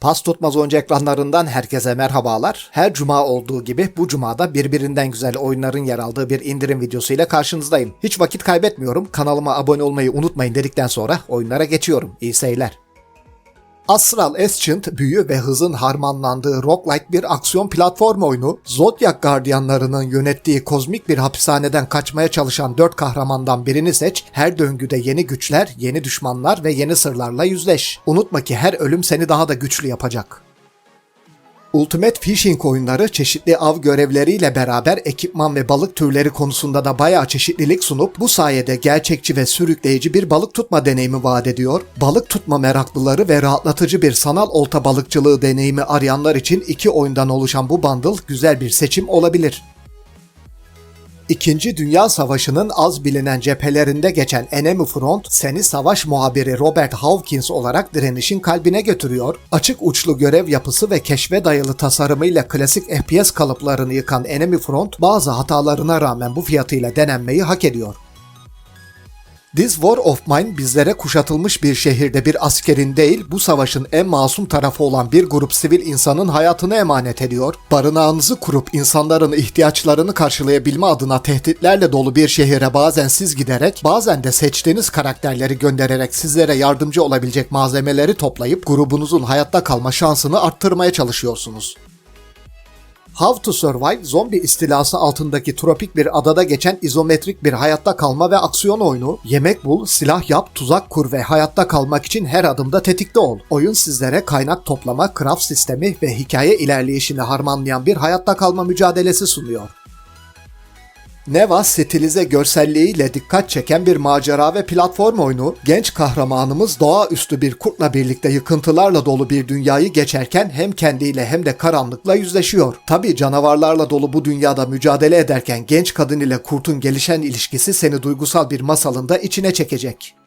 Pas tutmaz oyuncu ekranlarından herkese merhabalar. Her cuma olduğu gibi bu cumada birbirinden güzel oyunların yer aldığı bir indirim videosu ile karşınızdayım. Hiç vakit kaybetmiyorum. Kanalıma abone olmayı unutmayın dedikten sonra oyunlara geçiyorum. İyi seyirler. Astral Ascent, büyü ve hızın harmanlandığı roguelike bir aksiyon platform oyunu, Zodiac gardiyanlarının yönettiği kozmik bir hapishaneden kaçmaya çalışan dört kahramandan birini seç, her döngüde yeni güçler, yeni düşmanlar ve yeni sırlarla yüzleş. Unutma ki her ölüm seni daha da güçlü yapacak. Ultimate Fishing oyunları çeşitli av görevleriyle beraber ekipman ve balık türleri konusunda da bayağı çeşitlilik sunup bu sayede gerçekçi ve sürükleyici bir balık tutma deneyimi vaat ediyor. Balık tutma meraklıları ve rahatlatıcı bir sanal olta balıkçılığı deneyimi arayanlar için iki oyundan oluşan bu bundle güzel bir seçim olabilir. İkinci Dünya Savaşı'nın az bilinen cephelerinde geçen Enemy Front, seni savaş muhabiri Robert Hawkins olarak direnişin kalbine götürüyor. Açık uçlu görev yapısı ve keşfe dayalı tasarımıyla klasik FPS kalıplarını yıkan Enemy Front, bazı hatalarına rağmen bu fiyatıyla denenmeyi hak ediyor. This War of Mine bizlere kuşatılmış bir şehirde bir askerin değil, bu savaşın en masum tarafı olan bir grup sivil insanın hayatını emanet ediyor. Barınağınızı kurup insanların ihtiyaçlarını karşılayabilme adına tehditlerle dolu bir şehire bazen siz giderek, bazen de seçtiğiniz karakterleri göndererek sizlere yardımcı olabilecek malzemeleri toplayıp grubunuzun hayatta kalma şansını arttırmaya çalışıyorsunuz. How to Survive, zombi istilası altındaki tropik bir adada geçen izometrik bir hayatta kalma ve aksiyon oyunu. Yemek bul, silah yap, tuzak kur ve hayatta kalmak için her adımda tetikte ol. Oyun sizlere kaynak toplama, craft sistemi ve hikaye ilerleyişini harmanlayan bir hayatta kalma mücadelesi sunuyor. Neva stilize görselliğiyle dikkat çeken bir macera ve platform oyunu, genç kahramanımız doğaüstü bir kurtla birlikte yıkıntılarla dolu bir dünyayı geçerken hem kendiyle hem de karanlıkla yüzleşiyor. Tabi canavarlarla dolu bu dünyada mücadele ederken genç kadın ile kurtun gelişen ilişkisi seni duygusal bir masalında içine çekecek.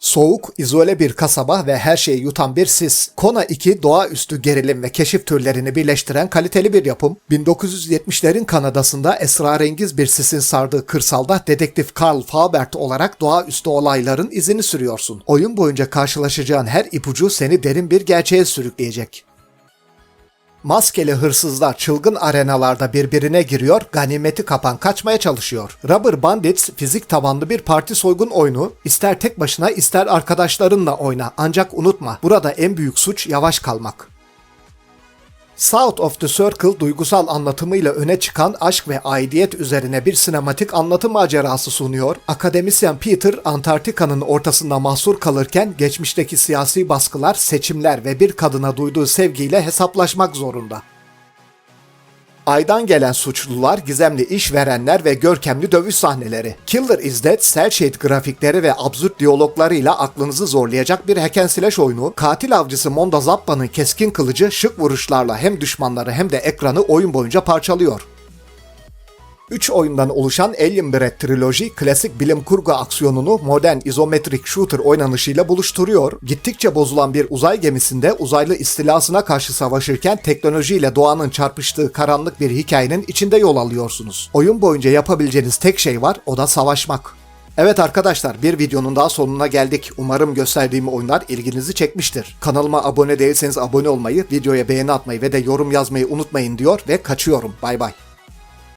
Soğuk, izole bir kasaba ve her şeyi yutan bir sis. Kona 2 doğaüstü gerilim ve keşif türlerini birleştiren kaliteli bir yapım. 1970'lerin Kanada'sında esrarengiz bir sisin sardığı kırsalda dedektif Carl Faubert olarak doğaüstü olayların izini sürüyorsun. Oyun boyunca karşılaşacağın her ipucu seni derin bir gerçeğe sürükleyecek. Maskeli hırsızlar çılgın arenalarda birbirine giriyor, ganimeti kapan kaçmaya çalışıyor. Rubber Bandits fizik tabanlı bir parti soygun oyunu. İster tek başına ister arkadaşlarınla oyna. Ancak unutma, burada en büyük suç yavaş kalmak. South of the Circle duygusal anlatımıyla öne çıkan aşk ve aidiyet üzerine bir sinematik anlatım macerası sunuyor. Akademisyen Peter, Antarktika'nın ortasında mahsur kalırken geçmişteki siyasi baskılar, seçimler ve bir kadına duyduğu sevgiyle hesaplaşmak zorunda. Aydan gelen suçlular, gizemli işverenler ve görkemli dövüş sahneleri. Killer is Dead, cel shade grafikleri ve absürt diyaloglarıyla aklınızı zorlayacak bir hack and slash oyunu. Katil avcısı Monda Zappa'nın keskin kılıcı şık vuruşlarla hem düşmanları hem de ekranı oyun boyunca parçalıyor. 3 oyundan oluşan Alien Bread triloji klasik bilim kurgu aksiyonunu modern izometrik shooter oynanışıyla buluşturuyor. Gittikçe bozulan bir uzay gemisinde uzaylı istilasına karşı savaşırken teknolojiyle doğanın çarpıştığı karanlık bir hikayenin içinde yol alıyorsunuz. Oyun boyunca yapabileceğiniz tek şey var, o da savaşmak. Evet arkadaşlar bir videonun daha sonuna geldik. Umarım gösterdiğim oyunlar ilginizi çekmiştir. Kanalıma abone değilseniz abone olmayı, videoya beğeni atmayı ve de yorum yazmayı unutmayın diyor ve kaçıyorum. Bay bay.